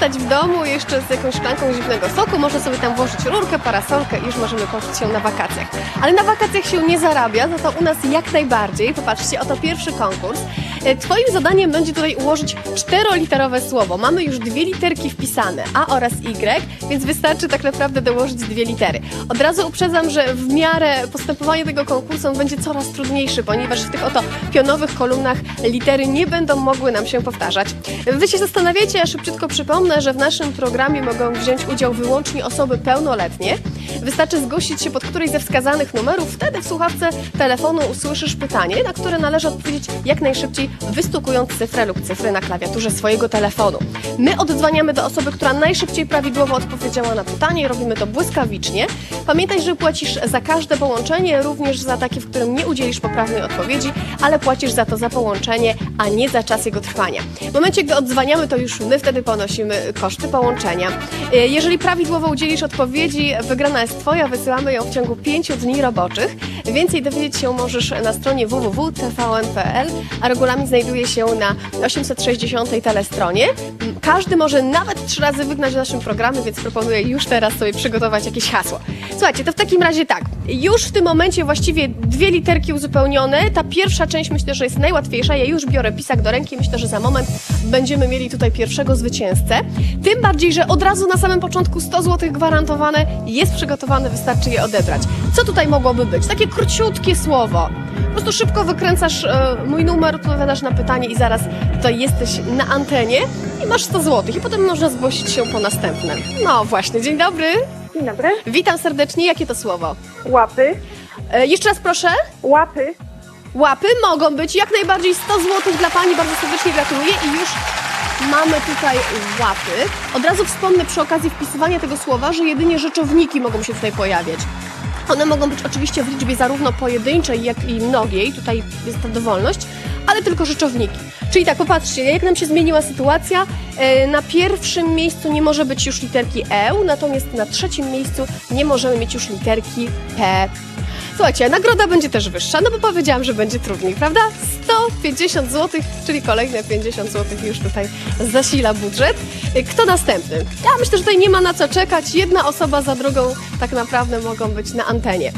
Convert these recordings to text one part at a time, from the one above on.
zostać w domu jeszcze z jakąś szklanką zimnego soku, można sobie tam włożyć rurkę, parasolkę i już możemy poczuć się na wakacjach. Ale na wakacjach się nie zarabia, za to u nas jak najbardziej. Popatrzcie, oto pierwszy konkurs. E, Twoim zadaniem będzie tutaj ułożyć czteroliterowe słowo. Mamy już dwie literki wpisane, A oraz Y, więc wystarczy tak naprawdę dołożyć dwie litery. Od razu uprzedzam, że w miarę postępowanie tego konkursu on będzie coraz trudniejszy, ponieważ w tych oto pionowych kolumnach litery nie będą mogły nam się powtarzać. Wy się zastanawiacie, ja szybciutko przypomnę, że w naszym programie mogą wziąć udział wyłącznie osoby pełnoletnie. Wystarczy zgłosić się pod któryś ze wskazanych numerów, wtedy w słuchawce telefonu usłyszysz pytanie, na które należy odpowiedzieć jak najszybciej, wystukując cyfrę lub cyfry na klawiaturze swojego telefonu. My oddzwaniamy do osoby, która najszybciej prawidłowo odpowiedziała na pytanie robimy to błyskawicznie. Pamiętaj, że płacisz za każde połączenie, również za takie, w którym nie udzielisz poprawnej odpowiedzi, ale płacisz za to za połączenie, a nie za czas jego trwania. W momencie, gdy odzwaniamy, to już my wtedy ponosimy koszty połączenia. E, Jeżeli prawidłowo udzielisz odpowiedzi, wygrana jest Twoja, wysyłamy ją w ciągu 5 dni roboczych. Więcej dowiedzieć się możesz na stronie www.tvn.pl, a regulamin znajduje się na 860 telestronie. Każdy może nawet trzy razy wygnać naszym programie, więc proponuję już teraz sobie przygotować jakieś hasło. Słuchajcie, to w takim razie tak. Już w tym momencie właściwie dwie literki uzupełnione. Ta pierwsza część myślę, że jest najłatwiejsza. Ja już biorę pisak do ręki. Myślę, że za moment będziemy mieli tutaj pierwszego zwycięzcę. Tym bardziej, że od razu na samym początku 100 zł gwarantowane jest przygotowane, wystarczy je odebrać. Co tutaj mogłoby być? Takie króciutkie słowo. Po prostu szybko wykręcasz e, mój numer, odpowiadasz na pytanie i zaraz tutaj jesteś na antenie i masz 100 zł. I potem można zgłosić się po następne. No właśnie, dzień dobry. Dzień dobry. Witam serdecznie. Jakie to słowo? Łapy. E, jeszcze raz proszę. Łapy. Łapy mogą być jak najbardziej 100 zł dla Pani. Bardzo serdecznie gratuluję i już mamy tutaj łapy. Od razu wspomnę przy okazji wpisywania tego słowa, że jedynie rzeczowniki mogą się tutaj pojawiać. One mogą być oczywiście w liczbie zarówno pojedynczej, jak i mnogiej. Tutaj jest ta dowolność, ale tylko rzeczowniki. Czyli tak, popatrzcie, jak nam się zmieniła sytuacja. E, Na pierwszym miejscu nie może być już literki E, natomiast na trzecim miejscu nie możemy mieć już literki P. Słuchajcie, nagroda będzie też wyższa, no bo powiedziałam, że będzie trudniej, prawda? 150 zł, czyli kolejne 50 zł już tutaj zasila budżet. Y, Kto następny? Ja myślę, że tutaj nie ma na co czekać. Jedna osoba za drugą tak naprawdę mogą być na antenie.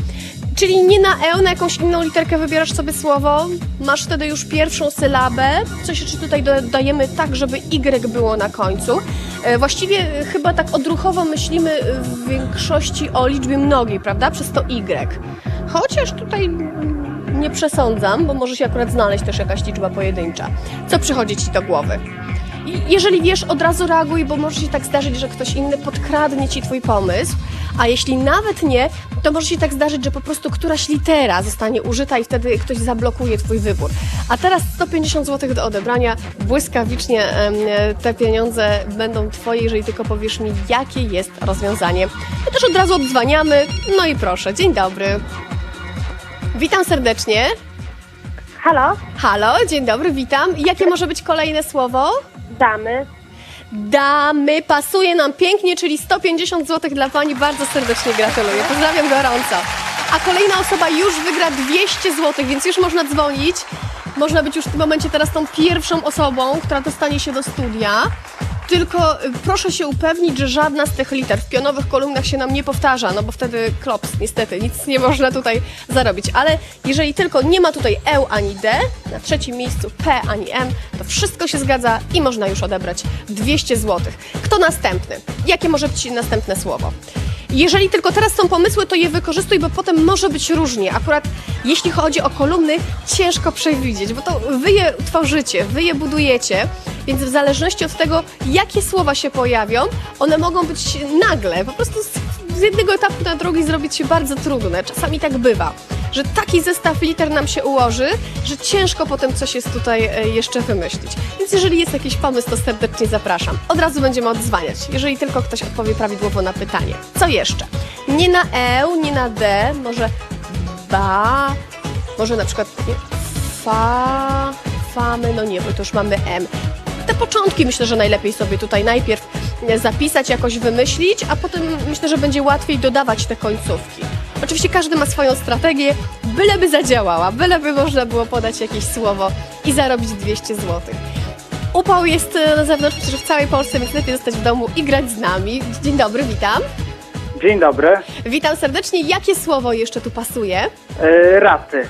Czyli nie na E, na jakąś inną literkę wybierasz sobie słowo, masz wtedy już pierwszą sylabę, coś jeszcze tutaj dodajemy tak, żeby Y było na końcu. E, Właściwie e, chyba tak odruchowo myślimy w większości o liczbie mnogiej, prawda? Przez to Y. Chociaż tutaj nie przesądzam, bo może się akurat znaleźć też jakaś liczba pojedyncza. Co przychodzi Ci do głowy? Jeżeli wiesz, od razu reaguj, bo może się tak zdarzyć, że ktoś inny podkradnie ci twój pomysł, a jeśli nawet nie, to może się tak zdarzyć, że po prostu któraś litera zostanie użyta i wtedy ktoś zablokuje twój wybór. A teraz 150 zł do odebrania, błyskawicznie te pieniądze będą twoje, jeżeli tylko powiesz mi, jakie jest rozwiązanie. My też od razu odzwaniamy, no i proszę, dzień dobry. Witam serdecznie. Halo. Halo, dzień dobry, witam. Jakie może być kolejne słowo? Damy. Damy, pasuje nam pięknie, czyli 150 zł dla Pani. Bardzo serdecznie gratuluję. Pozdrawiam gorąco. A kolejna osoba już wygra 200 zł, więc już można dzwonić. Można być już w tym momencie teraz tą pierwszą osobą, która dostanie się do studia. Tylko y, proszę się upewnić, że żadna z tych liter w pionowych kolumnach się nam nie powtarza, no bo wtedy klops, niestety, nic nie można tutaj zarobić. Ale jeżeli tylko nie ma tutaj E ani D, na trzecim miejscu P ani M, to wszystko się zgadza i można już odebrać 200 zł. Kto następny? Jakie może być następne słowo? Jeżeli tylko teraz są pomysły, to je wykorzystuj, bo potem może być różnie. Akurat jeśli chodzi o kolumny, ciężko przewidzieć, bo to wy je tworzycie, wy je budujecie, więc w zależności od tego, jakie słowa się pojawią, one mogą być nagle, po prostu z, jednego etapu na drugi zrobić się bardzo trudne. Czasami tak bywa, że taki zestaw liter nam się ułoży, że ciężko potem coś jest tutaj e, jeszcze wymyślić. Więc jeżeli jest jakiś pomysł, to serdecznie zapraszam. Od razu będziemy odzwaniać, jeżeli tylko ktoś odpowie prawidłowo na pytanie. Co jeszcze? Nie na E, nie na D, może ba, może na przykład nie, fa, famy, no nie, bo to już mamy M. Te początki myślę, że najlepiej sobie tutaj najpierw zapisać, jakoś wymyślić, a potem myślę, że będzie łatwiej dodawać te końcówki. Oczywiście każdy ma swoją strategię, byleby zadziałała, byleby można było podać jakieś słowo i zarobić 200 zł. Upał jest e, na zewnątrz, że w całej Polsce, więc lepiej zostać w domu i grać z nami. Dzień dobry, witam. Dzień dobry. Witam serdecznie. Jakie słowo jeszcze tu pasuje? E, raty.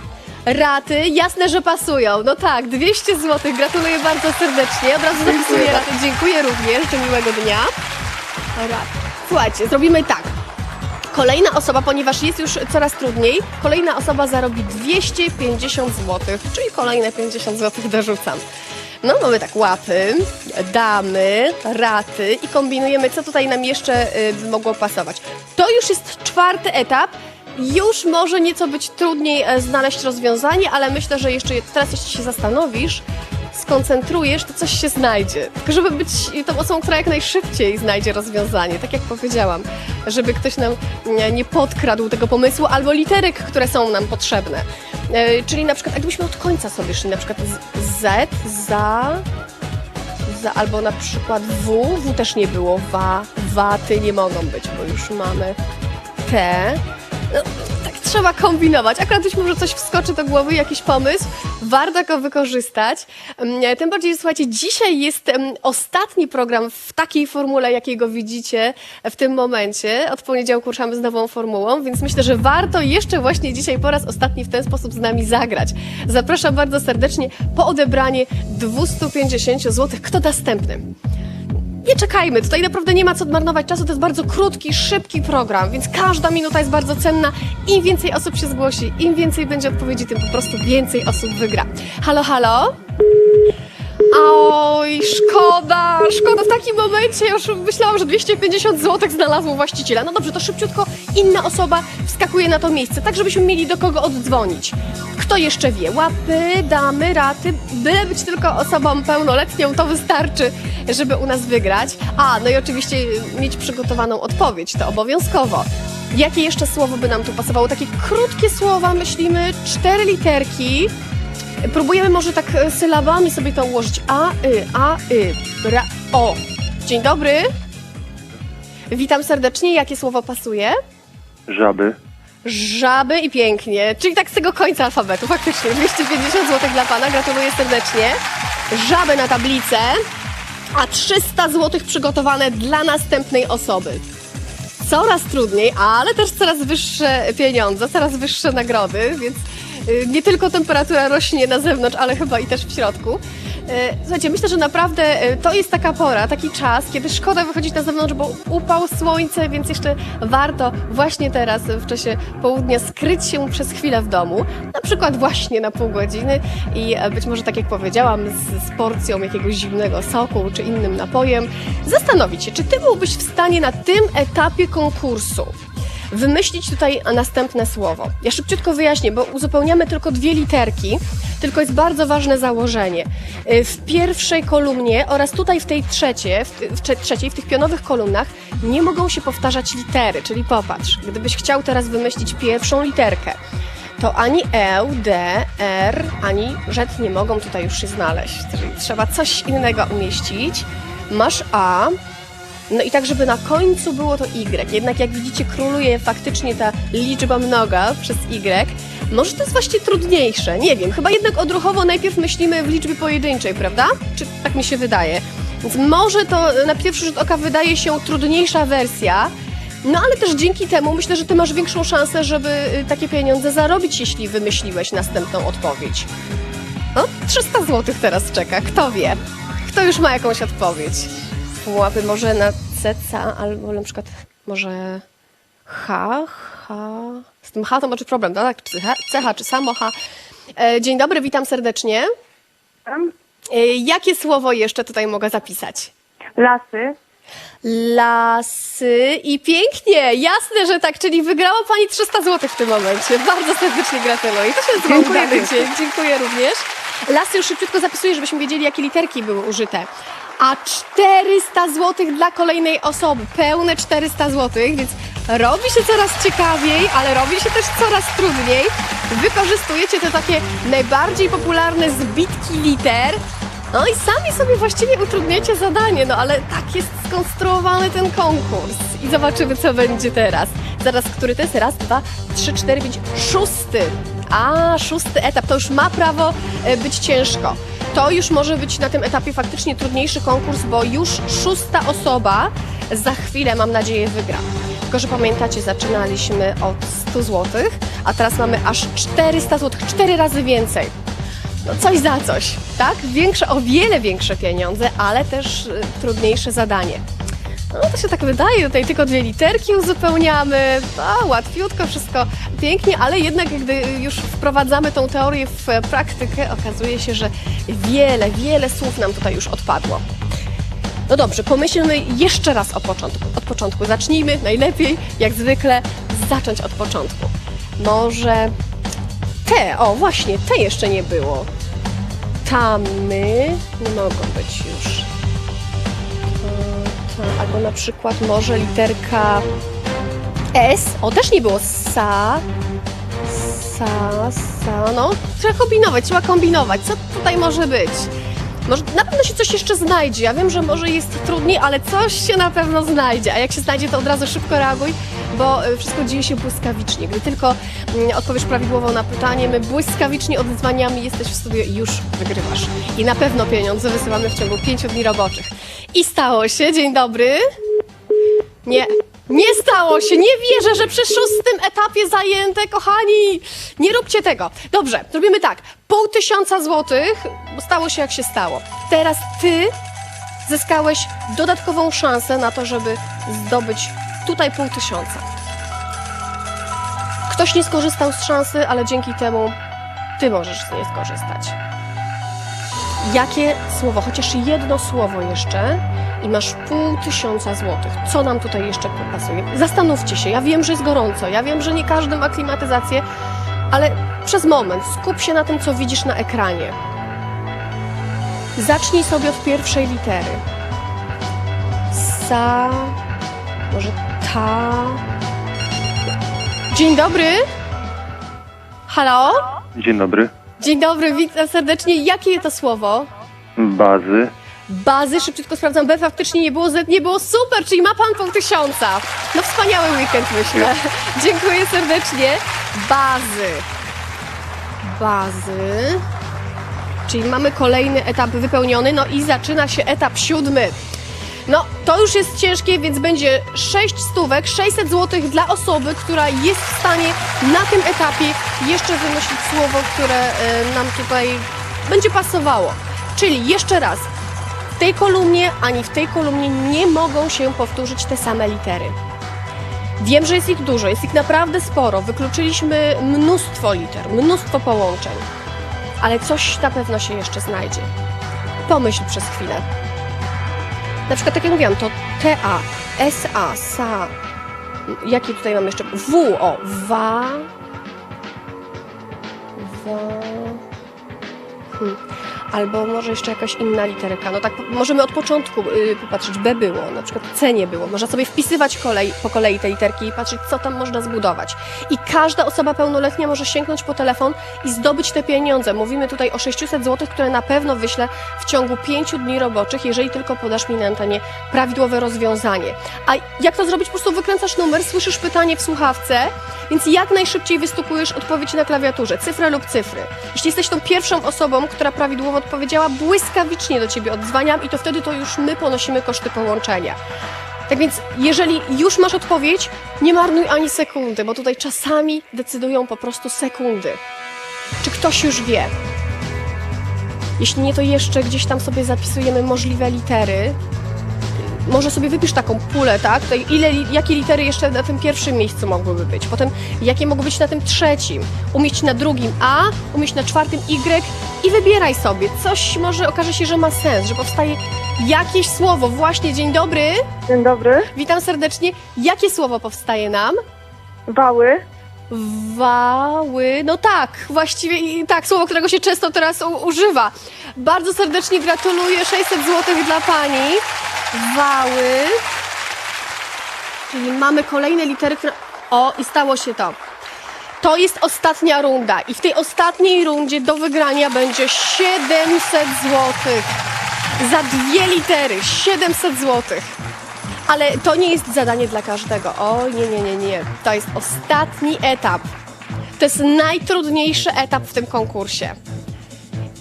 Raty, jasne, że pasują. No tak, 200 zł. Gratuluję bardzo serdecznie. Od razu zapisuję raty. Dziękuję również. Życzę miłego dnia. Raty. Słuchajcie, zrobimy tak. Kolejna osoba, ponieważ jest już coraz trudniej, kolejna osoba zarobi 250 zł, czyli kolejne 50 zł dorzucam. No, mamy tak łapy, damy, raty i kombinujemy, co tutaj nam jeszcze y, mogło pasować. To już jest czwarty etap. Już może nieco być trudniej e, znaleźć rozwiązanie, ale myślę, że jeszcze teraz, jeśli się zastanowisz, skoncentrujesz, to coś się znajdzie. Tylko żeby być tą osobą, która jak najszybciej znajdzie rozwiązanie, tak jak powiedziałam, żeby ktoś nam nie, nie podkradł tego pomysłu albo literek, które są nam potrzebne. E, czyli na przykład, jakbyśmy od końca sobie szli, na przykład Z, za, za, albo na przykład W, W też nie było, wa, waty nie mogą być, bo już mamy T. Tak trzeba kombinować. Akurat być może coś wskoczy do głowy, jakiś pomysł. Warto go wykorzystać. Mm, Tym bardziej, słuchajcie, dzisiaj jest ostatni program w takiej formule, jakiej go widzicie w tym momencie. Od poniedziałku ruszamy z nową formułą, więc myślę, że warto jeszcze właśnie dzisiaj po raz ostatni w ten sposób z nami zagrać. Zapraszam bardzo serdecznie po odebranie 250 zł. Kto następny? Nie czekajmy, tutaj naprawdę nie ma co marnować czasu, to jest bardzo krótki, szybki program, więc każda minuta jest bardzo cenna. Im więcej osób się zgłosi, im więcej będzie odpowiedzi, tym po prostu więcej osób wygra. Halo, halo? Oj, szkoda, szkoda w takim momencie, już myślałam, że 250 zł znalazło właściciela. No dobrze, to szybciutko inna osoba wskakuje na to miejsce, tak żebyśmy mieli do kogo oddzwonić. Kto jeszcze wie? Łapy, damy, raty, byle być tylko osobą pełnoletnią, to wystarczy, żeby u nas wygrać. A, no i oczywiście mieć przygotowaną odpowiedź, to obowiązkowo. Jakie jeszcze słowo by nam tu pasowało? Takie krótkie słowa, myślimy, cztery literki. Próbujemy może tak e, sylabami sobie to ułożyć. A, y, a, y, ra, o. Dzień dobry. Witam serdecznie. Jakie słowo pasuje? Żaby. Żaby i pięknie. Czyli tak z tego końca alfabetu. Faktycznie. 250 zł dla Pana. Gratuluję serdecznie. Żaby na tablicę. A 300 zł przygotowane dla następnej osoby. Coraz trudniej, ale też coraz wyższe pieniądze, coraz wyższe nagrody, więc y, nie tylko temperatura rośnie na zewnątrz, ale chyba i też w środku. Y, Słuchajcie, myślę, że naprawdę y, to jest taka pora, taki czas, kiedy szkoda wychodzić na zewnątrz, bo upał słońce, więc jeszcze warto właśnie teraz w czasie południa skryć się przez chwilę w domu, na przykład właśnie na pół godziny i e, być może tak jak powiedziałam, z, z porcją jakiegoś zimnego soku czy innym napojem, zastanowić się, czy ty byłbyś w stanie na tym etapie konkursu wymyślić tutaj następne słowo. Ja szybciutko wyjaśnię, bo uzupełniamy tylko dwie literki, tylko jest bardzo ważne założenie. Y, W pierwszej kolumnie oraz tutaj w tej trzeciej, w, w trze- trzeciej, w tych pionowych kolumnach nie mogą się powtarzać litery, czyli popatrz, gdybyś chciał teraz wymyślić pierwszą literkę, to ani E, D, R, ani Z nie mogą tutaj już się znaleźć. Czyli trzeba coś innego umieścić. Masz A, no i tak, żeby na końcu było to Y. Jednak jak widzicie, króluje faktycznie ta liczba mnoga przez Y. Może to jest właśnie trudniejsze, nie wiem. Chyba jednak odruchowo najpierw myślimy w liczbie pojedynczej, prawda? Czy tak mi się wydaje? Więc może to na pierwszy rzut oka wydaje się trudniejsza wersja, no ale też dzięki temu myślę, że ty masz większą szansę, żeby y, takie pieniądze zarobić, jeśli wymyśliłeś następną odpowiedź. No, 300 zł teraz czeka, kto wie? Kto już ma jakąś odpowiedź? Łapy może na CC albo na przykład może H, H. Z tym H to może problem, tak? Czy H, CH, czy samo H. E, dzień dobry, witam serdecznie. Tam E, jakie słowo jeszcze tutaj mogę zapisać? Lasy. Lasy i pięknie, jasne, że tak, czyli wygrała Pani 300 zł w tym momencie. Bardzo serdecznie gratuluję. To się Dziękuję dziękuję również. Lasy już szybciutko zapisuję, żebyśmy wiedzieli, jakie literki były użyte. A 400 zł dla kolejnej osoby, pełne 400 zł, więc robi się coraz ciekawiej, ale robi się też coraz trudniej. Wykorzystujecie te takie najbardziej popularne zbitki liter, no i sami sobie właściwie utrudniacie zadanie, no ale tak jest skonstruowany ten konkurs. I zobaczymy, co będzie teraz. Zaraz, który to jest? Raz, dwa, trzy, cztery, pięć, szósty. A, szósty etap, to już ma prawo e, być ciężko. to już może być na tym etapie faktycznie trudniejszy konkurs, bo już szósta osoba za chwilę, mam nadzieję, wygra. Tylko, że pamiętacie, zaczynaliśmy od 100 zł, a teraz mamy aż 400 zł, cztery razy więcej. No coś za coś, tak? Większe, o wiele większe pieniądze, ale też y, trudniejsze zadanie. No to się tak wydaje, tutaj tylko dwie literki uzupełniamy, a łatwiutko, wszystko pięknie, ale jednak gdy już wprowadzamy tą teorię w praktykę, okazuje się, że wiele, wiele słów nam tutaj już odpadło. No dobrze, pomyślmy jeszcze raz o początku. Od początku zacznijmy, najlepiej, jak zwykle, zacząć od początku. Może te, o właśnie, te jeszcze nie było. Tamy nie mogą być już. To, to, albo na przykład może literka S. O, też nie było. Sa. Sa, sa. No, trzeba kombinować, trzeba kombinować. Co tutaj może być? Może na pewno się coś jeszcze znajdzie. Ja wiem, że może jest trudniej, ale coś się na pewno znajdzie. A jak się znajdzie, to od razu szybko reaguj, bo y, wszystko dzieje się błyskawicznie. Gdy tylko mm, odpowiesz prawidłowo na pytanie, my błyskawicznie odzwaniamy, jesteś w studiu i już wygrywasz. I na pewno pieniądze wysyłamy w ciągu pięciu dni roboczych. I stało się. Dzień dobry. Nie. Nie stało się, nie wierzę, że przy szóstym etapie zajęte, kochani! Nie róbcie tego. Dobrze, zrobimy tak. Pół tysiąca złotych, bo stało się jak się stało. Teraz ty zyskałeś dodatkową szansę na to, żeby zdobyć tutaj pół tysiąca. Ktoś nie skorzystał z szansy, ale dzięki temu ty możesz z niej skorzystać. Jakie słowo, chociaż jedno słowo jeszcze i masz pół tysiąca złotych. Co nam tutaj jeszcze pasuje? Zastanówcie się, ja wiem, że jest gorąco, ja wiem, że nie każdy ma klimatyzację, ale przez moment skup się na tym, co widzisz na ekranie. Zacznij sobie od pierwszej litery. Sa, może Dzień dobry. Halo? Dzień dobry. Dzień dobry, witam serdecznie. Jakie to słowo? Bazy. Bazy, szybciutko sprawdzam, B faktycznie nie było, Z nie było, super, czyli ma pan pół tysiąca. No wspaniały weekend myślę. Dziękuję serdecznie. Bazy. Bazy. Czyli mamy kolejny etap wypełniony, no i zaczyna się etap siódmy. No, to już jest ciężkie, więc będzie 6 stówek, 600 zł dla osoby, która jest w stanie na tym etapie jeszcze wymyślić słowo, które e, nam tutaj będzie pasowało. Czyli jeszcze raz, w tej kolumnie ani w tej kolumnie nie mogą się powtórzyć te same litery. Wiem, że jest ich dużo, jest ich naprawdę sporo. Wykluczyliśmy mnóstwo liter, mnóstwo połączeń, ale coś na pewno się jeszcze znajdzie. Pomyśl przez chwilę. Na przykład, tak jak mówiłam, to TA, SA, SA. Jakie tutaj mam jeszcze? W, o, wa. Wa. Hmm. Albo może jeszcze jakaś inna literka. No tak, możemy od początku y, popatrzeć. B było, na przykład C nie było. Można sobie wpisywać kolej, po kolei te literki i patrzeć, co tam można zbudować. I każda osoba pełnoletnia może sięgnąć po telefon i zdobyć te pieniądze. Mówimy tutaj o 600 zł, które na pewno wyślę w ciągu 5 dni roboczych, jeżeli tylko podasz mi na antenie prawidłowe rozwiązanie. A jak to zrobić? Po prostu wykręcasz numer, słyszysz pytanie w słuchawce, więc jak najszybciej wystukujesz odpowiedź na klawiaturze, cyfrę lub cyfry. Jeśli jesteś tą pierwszą osobą, która prawidłowo odpowiedziała, błyskawicznie do ciebie odzwaniam i to wtedy to już my ponosimy koszty połączenia. Tak więc, jeżeli już masz odpowiedź, nie marnuj ani sekundy, bo tutaj czasami decydują po prostu sekundy. Czy ktoś już wie? Jeśli nie, to jeszcze gdzieś tam sobie zapisujemy możliwe litery. Może sobie wypisz taką pulę, tak? Tutaj ile, jakie litery jeszcze na tym pierwszym miejscu mogłyby być? Potem jakie mogą być na tym trzecim? Umieść na drugim A, umieść na czwartym Y i wybieraj sobie. Coś może okaże się, że ma sens, że powstaje jakieś słowo. Właśnie, dzień dobry. Dzień dobry. Witam serdecznie. Jakie słowo powstaje nam? Wały. Wały, no tak, właściwie tak, słowo, którego się często teraz używa. Bardzo serdecznie gratuluję, 600 zł dla Pani. Wały. Czyli mamy kolejne litery, które... O, i stało się to. To jest ostatnia runda i w tej ostatniej rundzie do wygrania będzie 700 zł. Za dwie litery 700 złotych. Ale to nie jest zadanie dla każdego. O, nie, nie, nie, nie. To jest ostatni etap. To jest najtrudniejszy etap w tym konkursie.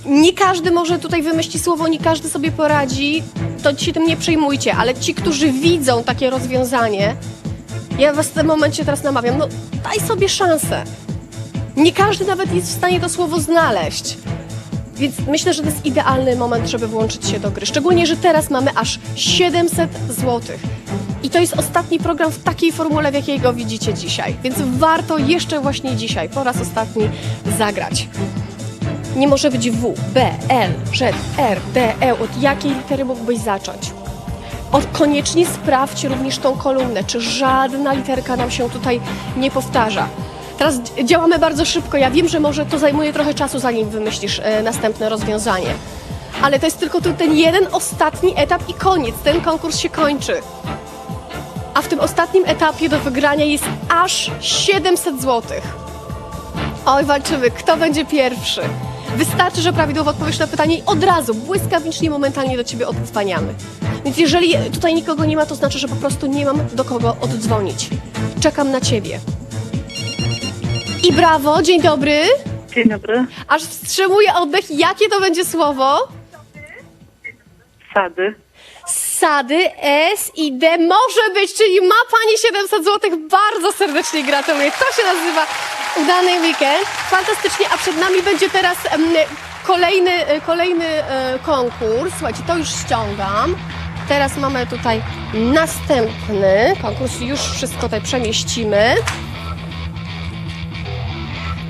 Nie każdy może tutaj wymyśli słowo, nie każdy sobie poradzi, to się tym nie przejmujcie, ale ci, którzy widzą takie rozwiązanie, ja was w tym momencie teraz namawiam, no daj sobie szansę. Nie każdy nawet jest w stanie to słowo znaleźć. Więc myślę, że to jest idealny moment, żeby włączyć się do gry. Szczególnie, że teraz mamy aż 700 zł. I to jest ostatni program w takiej formule, w jakiej go widzicie dzisiaj. Więc warto jeszcze właśnie dzisiaj, po raz ostatni, zagrać. Nie może być W, B, L, Z, R, D, E. Od jakiej litery mógłbyś zacząć? Od koniecznie sprawdź również tą kolumnę, czy żadna literka nam się tutaj nie powtarza. Teraz działamy bardzo szybko. Ja wiem, że może to zajmuje trochę czasu, zanim wymyślisz e, następne rozwiązanie. Ale to jest tylko ten jeden ostatni etap i koniec. Ten konkurs się kończy. A w tym ostatnim etapie do wygrania jest aż 700 złotych. Oj, walczymy. Kto będzie pierwszy? Wystarczy, że prawidłowo odpowiesz na pytanie i od razu, błyskawicznie, momentalnie do ciebie oddzwaniamy. Więc jeżeli tutaj nikogo nie ma, to znaczy, że po prostu nie mam do kogo oddzwonić. Czekam na ciebie. I brawo, dzień dobry. Dzień dobry. Aż wstrzymuję oddech. Jakie to będzie słowo? Sady. Sady, S i D może być, czyli ma Pani 700 zł. Bardzo serdecznie gratuluję. To się nazywa udany weekend. Fantastycznie, a przed nami będzie teraz kolejny, e, kolejny e, konkurs. Słuchajcie, to już ściągam. Teraz mamy tutaj następny konkurs. Już wszystko tutaj przemieścimy.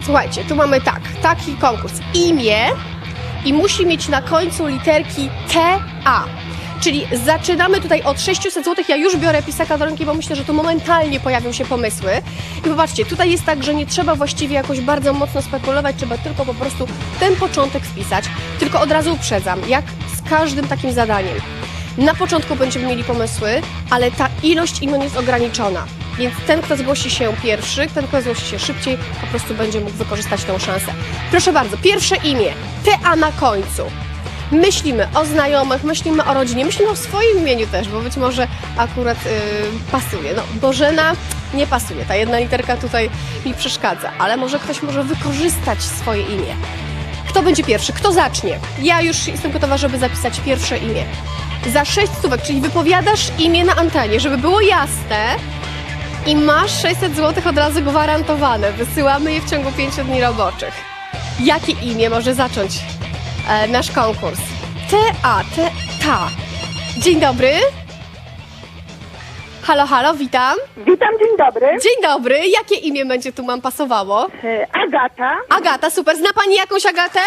Słuchajcie, tu mamy tak, taki konkurs. Imię i musi mieć na końcu literki TA. Czyli zaczynamy tutaj od 600 zł. Ja już biorę pisaka do ręki, bo myślę, że tu momentalnie pojawią się pomysły. I popatrzcie, tutaj jest tak, że nie trzeba właściwie jakoś bardzo mocno spekulować, trzeba tylko po prostu ten początek wpisać. Tylko od razu uprzedzam, jak z każdym takim zadaniem. Na początku będziemy mieli pomysły, ale ta ilość imion jest ograniczona. Więc ten, kto zgłosi się pierwszy, ten, kto zgłosi się szybciej, po prostu będzie mógł wykorzystać tę szansę. Proszę bardzo, pierwsze imię, TA na końcu. Myślimy o znajomych, myślimy o rodzinie, myślimy o swoim imieniu też, bo być może akurat yy, pasuje. No, Bożena nie pasuje, ta jedna literka tutaj mi przeszkadza, ale może ktoś może wykorzystać swoje imię. Kto będzie pierwszy? Kto zacznie? Ja już jestem gotowa, żeby zapisać pierwsze imię. Za sześć stówek, czyli wypowiadasz imię na antenie, żeby było jasne i masz 600 zł od razu gwarantowane. Wysyłamy je w ciągu 5 dni roboczych. Jakie imię może zacząć e, nasz konkurs? T-A, T, ta. Dzień dobry. Halo, halo, witam. Witam, dzień dobry. Dzień dobry. Jakie imię będzie tu mam pasowało? E, Agata. Agata, super. Zna pani jakąś Agatę?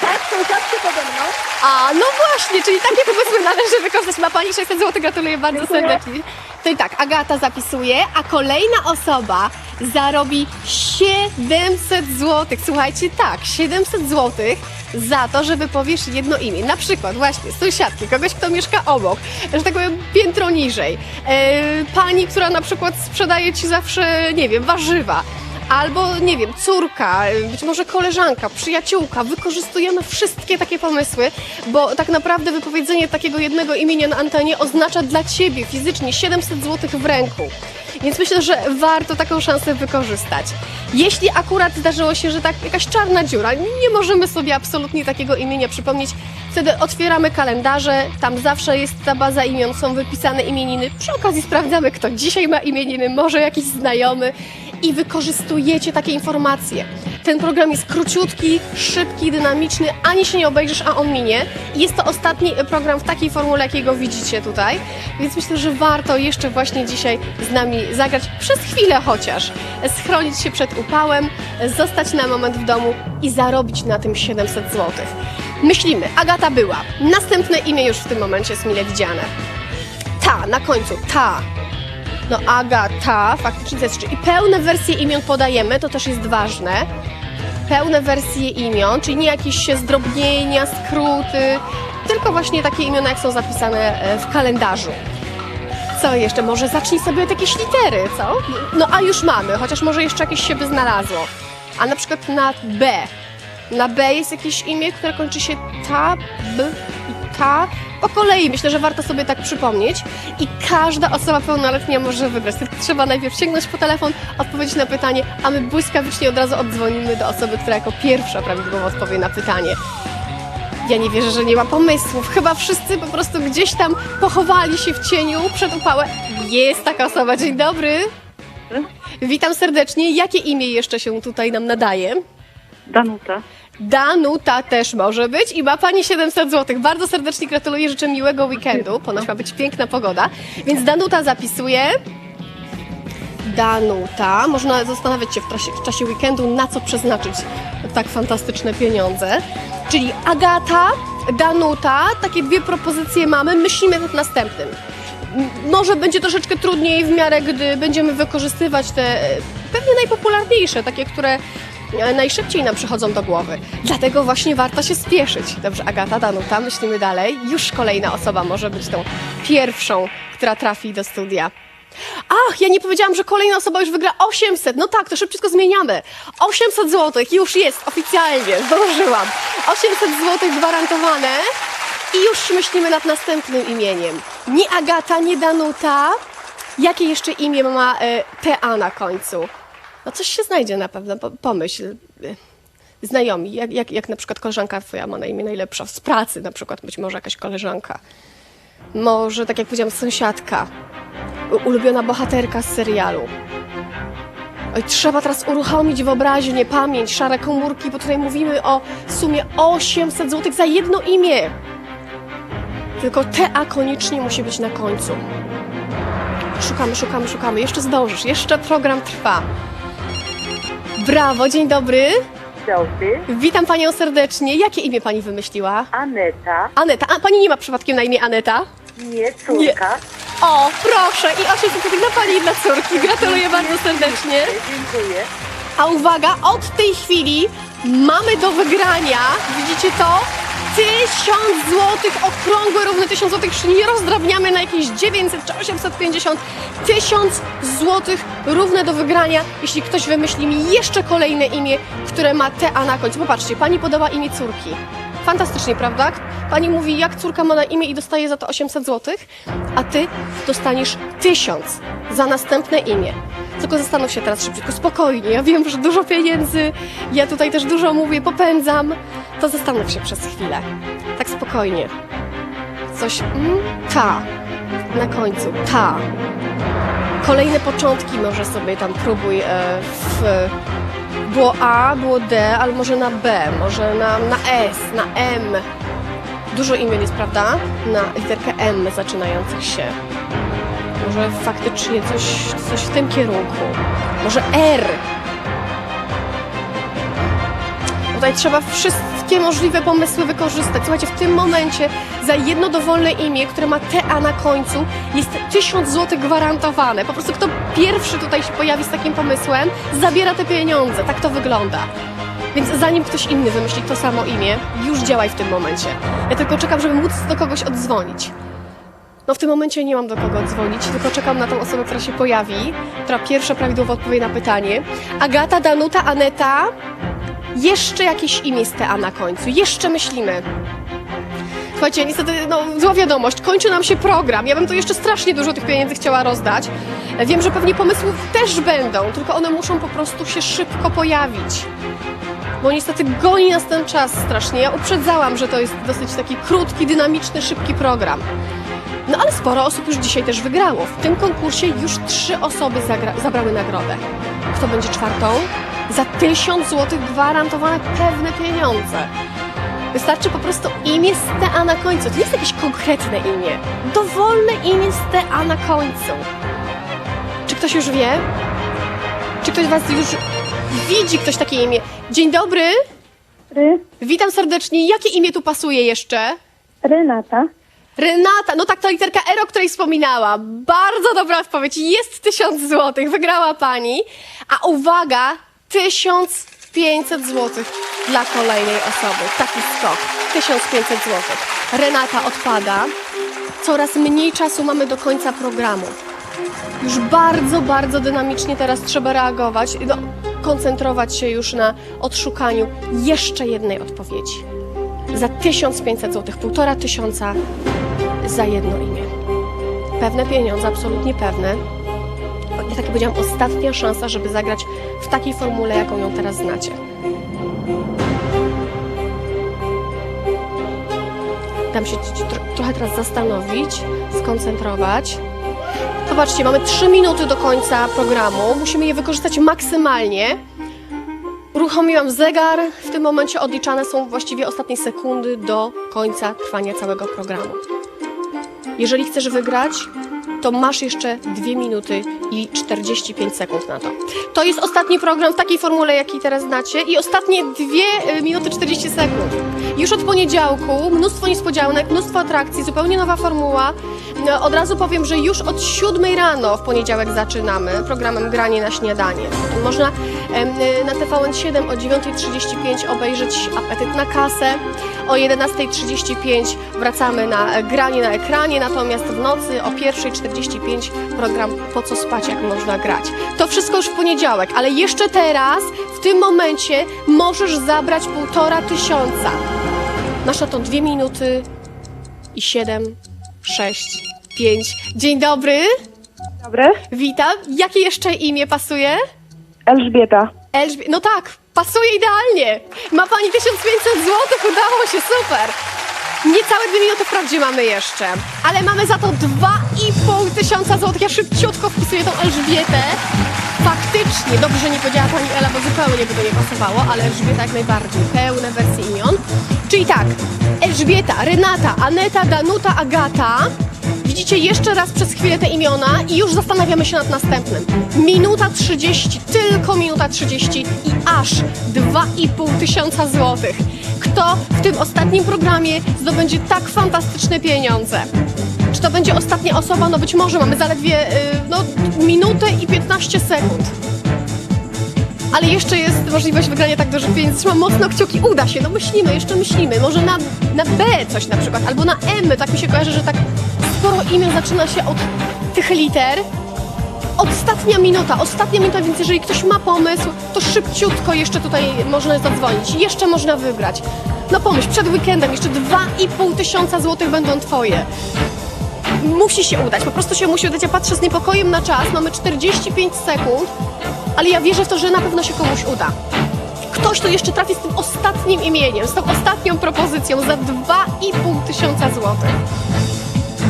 Tak, sąsiadki pode mną. A, no właśnie, czyli takie pomysły należy wykorzystać. Ma Pani 600 zł, gratuluję bardzo Dziękuję. serdecznie. To i tak, Agata zapisuje, a kolejna osoba zarobi 700 zł. Słuchajcie, tak, 700 zł za to, że wypowiesz jedno imię. Na przykład właśnie sąsiadki, kogoś, kto mieszka obok, że tak powiem piętro niżej. E, pani, która na przykład sprzedaje Ci zawsze, nie wiem, warzywa albo nie wiem, córka, być może koleżanka, przyjaciółka. Wykorzystujemy wszystkie takie pomysły, bo tak naprawdę wypowiedzenie takiego jednego imienia na antenie oznacza dla ciebie fizycznie 700 zł w ręku. Więc myślę, że warto taką szansę wykorzystać. Jeśli akurat zdarzyło się, że tak jakaś czarna dziura, nie możemy sobie absolutnie takiego imienia przypomnieć, wtedy otwieramy kalendarze, tam zawsze jest ta baza imion, są wypisane imieniny. Przy okazji sprawdzamy, kto dzisiaj ma imieniny, może jakiś znajomy i wykorzystujecie takie informacje. Ten program jest króciutki, szybki, dynamiczny, ani się nie obejrzysz, a on minie. Jest to ostatni program w takiej formule, jakiego widzicie tutaj, więc myślę, że warto jeszcze właśnie dzisiaj z nami zagrać przez chwilę chociaż, schronić się przed upałem, zostać na moment w domu i zarobić na tym 700 zł. Myślimy, Agata była. Następne imię już w tym momencie jest mile widziane. Ta, na końcu, ta. No Agata, faktycznie jest. I pełne wersje imion podajemy, to też jest ważne. Pełne wersje imion, czyli nie jakieś zdrobnienia, skróty, tylko właśnie takie imiona, jak są zapisane e, w kalendarzu. Co jeszcze? Może zacznij sobie od jakiejś litery, co? No a już mamy, chociaż może jeszcze jakieś się by znalazło. A na przykład na B. Na B jest jakieś imię, które kończy się ta, Po kolei myślę, że warto sobie tak przypomnieć. I każda osoba pełnoletnia może wybrać. Tylko trzeba najpierw sięgnąć po telefon, odpowiedzieć na pytanie, a my błyskawicznie od razu oddzwonimy do osoby, która jako pierwsza prawidłowo odpowie na pytanie. Ja nie wierzę, że nie ma pomysłów. Chyba wszyscy po prostu gdzieś tam pochowali się w cieniu przed upałem. Jest taka osoba, dzień dobry. Witam serdecznie. Jakie imię jeszcze się tutaj nam nadaje? Danuta. Danuta też może być i ma Pani 700 zł. Bardzo serdecznie gratuluję, życzę miłego weekendu. Ponoć ma być piękna pogoda. Więc Danuta zapisuje. Danuta. Można zastanawiać się w czasie, w czasie weekendu, na co przeznaczyć tak fantastyczne pieniądze. Czyli Agata, Danuta, takie dwie propozycje mamy. Myślimy nad następnym. Może będzie troszeczkę trudniej w miarę, gdy będziemy wykorzystywać te e, pewnie najpopularniejsze, takie, które najszybciej nam przychodzą do głowy. Dlatego właśnie warto się spieszyć. Dobrze, Agata, Danuta, myślimy dalej. Już kolejna osoba może być tą pierwszą, która trafi do studia. Ach, ja nie powiedziałam, że kolejna osoba już wygra 800. No tak, to szybciutko zmieniamy. 800 zł już jest oficjalnie, zdążyłam. 800 zł gwarantowane i już myślimy nad następnym imieniem. Nie Agata, nie Danuta. Jakie jeszcze imię ma e, TA na końcu? No coś się znajdzie na pewno, po, pomyśl. Znajomi, jak, jak, jak na przykład koleżanka twoja ma na imię najlepsza, z pracy na przykład, być może jakaś koleżanka. Może, tak jak powiedziałam, sąsiadka ulubiona bohaterka z serialu. Oj, trzeba teraz uruchomić wyobraźnię, pamięć, szare komórki, bo tutaj mówimy o sumie 800 zł za jedno imię. Tylko TA koniecznie musi być na końcu. Szukamy, szukamy, szukamy. Jeszcze zdążysz, jeszcze program trwa. Brawo, dzień dobry. Dobry. Witam panią serdecznie. Jakie imię pani wymyśliła? Aneta. Aneta. A pani nie ma przypadkiem na imię Aneta? Nie, córka. O, proszę, i 800 zł dla pani i dla córki. Gratuluję bardzo serdecznie. Dziękuję. A uwaga, od tej chwili mamy do wygrania, widzicie to? 1000 zł, okrągłe, równe 1000 zł, czyli nie rozdrabniamy na jakieś 900 czy 850. 1000 zł równe do wygrania, jeśli ktoś wymyśli mi jeszcze kolejne imię, które ma TA na końcu. Popatrzcie, pani podała imię córki. Fantastycznie, prawda? Pani mówi, jak córka ma na imię i dostaje za to 800 zł, a ty dostaniesz 1000 za następne imię. Tylko zastanów się teraz szybciutko, spokojnie. Ja wiem, że dużo pieniędzy, ja tutaj też dużo mówię, popędzam. To zastanów się przez chwilę. Tak spokojnie. Coś. Mm, ta. Na końcu. Ta. Kolejne początki może sobie tam próbuj e, w. Było A, było D, ale może na B, może na, na S, na M. Dużo imion jest, prawda? Na literkę M zaczynających się. Może faktycznie coś, coś w tym kierunku. Może R. Tutaj trzeba wszystkie możliwe pomysły wykorzystać. Słuchajcie, w tym momencie za jedno dowolne imię, które ma TA na końcu, jest 1000 zł gwarantowane. Po prostu kto pierwszy tutaj się pojawi z takim pomysłem, zabiera te pieniądze. Tak to wygląda. Więc zanim ktoś inny wymyśli to samo imię, już działaj w tym momencie. Ja tylko czekam, żeby móc do kogoś oddzwonić. No w tym momencie nie mam do kogo dzwonić, tylko czekam na tą osobę, która się pojawi, która pierwsza prawidłowo odpowie na pytanie. Agata, Danuta, Aneta, jeszcze jakieś imię z TA na końcu, jeszcze myślimy. Słuchajcie, niestety, no, zła wiadomość, kończy nam się program. Ja bym tu jeszcze strasznie dużo tych pieniędzy chciała rozdać. Wiem, że pewnie pomysłów też będą, tylko one muszą po prostu się szybko pojawić. Bo niestety goni nas ten czas strasznie. Ja uprzedzałam, że to jest dosyć taki krótki, dynamiczny, szybki program. No ale sporo osób już dzisiaj też wygrało. W tym konkursie już trzy osoby zabrały nagrodę. Kto będzie czwartą? Za tysiąc złotych gwarantowane pewne pieniądze. Wystarczy po prostu imię z TA na końcu. To nie jest jakieś konkretne imię. Dowolne imię z TA na końcu. Czy ktoś już wie? Czy ktoś z Was już widzi ktoś takie imię? Dzień dobry. Ry. Witam serdecznie. Jakie imię tu pasuje jeszcze? Renata. Renata, no tak, ta literka R, o której wspominałam. Bardzo dobra odpowiedź. Jest 1000 zł, wygrała pani. A uwaga, 1500 zł dla kolejnej osoby. Taki skok. 1500 zł. Renata odpada. Coraz mniej czasu mamy do końca programu. Już bardzo, bardzo dynamicznie teraz trzeba reagować, no, koncentrować się już na odszukaniu jeszcze jednej odpowiedzi. Za 1500 zł, półtora tysiąca za jedno imię. Pewne pieniądze, absolutnie pewne. Ja tak jak powiedziałam, ostatnia szansa, żeby zagrać w takiej formule, jaką ją teraz znacie. tam się tro- trochę teraz zastanowić, skoncentrować. Popatrzcie, mamy 3 minuty do końca programu. Musimy je wykorzystać maksymalnie. Uruchomiłam zegar. W tym momencie odliczane są właściwie ostatnie sekundy do końca trwania całego programu. Jeżeli chcesz wygrać, to masz jeszcze 2 minuty i 45 sekund na to. To jest ostatni program w takiej formule, jakiej teraz znacie i ostatnie 2 minuty 40 sekund. Już od poniedziałku mnóstwo niespodzianek, mnóstwo atrakcji, zupełnie nowa formuła. No, Od razu powiem, że już od 7 rano w poniedziałek zaczynamy programem Granie na śniadanie. Można y, na TVN7 o 9.35 obejrzeć Apetyt na kasę. O 11.35 wracamy na e, granie na ekranie, natomiast w nocy o 1.45 program Po co spać, jak można grać. To wszystko już w poniedziałek, ale jeszcze teraz, w tym momencie, możesz zabrać półtora tysiąca. Masz na to dwie minuty i siedem, sześć, pięć. Dzień dobry, Dobry. witam. Jakie jeszcze imię pasuje? Elżbieta. Elżbie... No tak, pasuje idealnie. Ma pani 1500 zł, udało się, super. Niecałe dwie minuty wprawdzie mamy jeszcze, ale mamy za to 2,5 tysiąca złotych. Ja szybciutko wpisuję tą Elżbietę. Faktycznie, dobrze, że nie powiedziała pani Ela, bo zupełnie by to nie pasowało, ale Elżbieta jak najbardziej, pełne wersje imion. Czyli tak, Elżbieta, Renata, Aneta, Danuta, Agata. Widzicie jeszcze raz przez chwilę te imiona i już zastanawiamy się nad następnym. Minuta 30, tylko minuta 30 i aż 2,5 tysiąca złotych. Kto w tym ostatnim programie zdobędzie tak fantastyczne pieniądze? Czy to będzie ostatnia osoba? No być może, mamy zaledwie y, no, minutę i 15 sekund. Ale jeszcze jest możliwość wygrania tak dużo pieniędzy. Trzymam mocno kciuki, uda się, no myślimy, jeszcze myślimy. Może na, na B coś na przykład, albo na M. Tak mi się kojarzy, że tak sporo imion zaczyna się od tych liter. Ostatnia minuta, ostatnia minuta, więc jeżeli ktoś ma pomysł, to szybciutko jeszcze tutaj można zadzwonić. Jeszcze można wygrać. No pomyśl, przed weekendem jeszcze 2,5 tysiąca złotych będą twoje. Musi się udać, po prostu się musi udać. Ja patrzę z niepokojem na czas, mamy 45 sekund, ale ja wierzę w to, że na pewno się komuś uda. Ktoś tu jeszcze trafi z tym ostatnim imieniem, z tą ostatnią propozycją za 2,5 tysiąca złotych.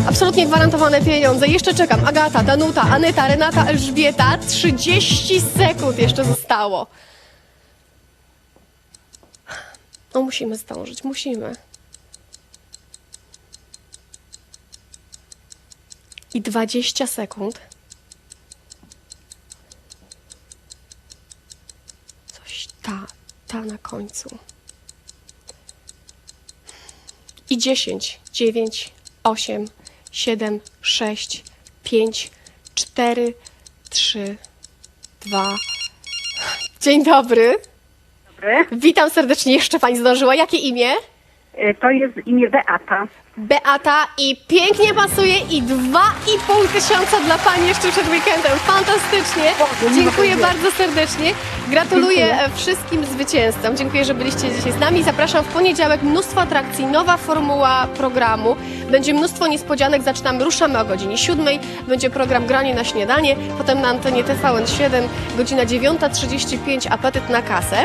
Absolutnie gwarantowane pieniądze. Jeszcze czekam. Agata, Danuta, Aneta, Renata, Elżbieta. 30 sekund jeszcze zostało. No musimy zdążyć, musimy. I 20 sekund. Coś ta, ta na końcu. I 10, 9, 8, 7, 6, 5, 4, 3, 2. Dzień dobry. Dobry. Witam serdecznie. Jeszcze pani zdążyła. Jakie imię? Y, To jest imię Beata. Beata i pięknie pasuje i 2,5 tysiąca dla Pani jeszcze przed weekendem. Fantastycznie. Dziękuję. bardzo serdecznie. Gratuluję Dziękuję. wszystkim zwycięzcom. Dziękuję, że byliście dzisiaj z nami. Zapraszam w poniedziałek. Mnóstwo atrakcji, nowa formuła programu. Będzie mnóstwo niespodzianek. Zaczynamy, ruszamy o godzinie 7. Będzie program Granie na śniadanie. Potem na antenie TVN7 godzina 9.35 apetyt na kasę.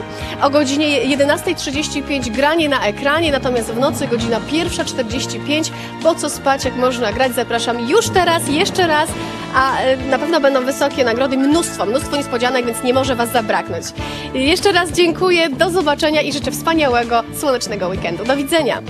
O godzinie 11.35 granie na ekranie. Natomiast w nocy godzina 1.45 po co spać, jak można grać. Zapraszam już teraz, jeszcze raz, a e, na pewno będą wysokie nagrody, mnóstwo, mnóstwo niespodzianek, więc nie może Was zabraknąć. Jeszcze raz dziękuję, do zobaczenia i życzę wspaniałego, słonecznego weekendu. Do widzenia!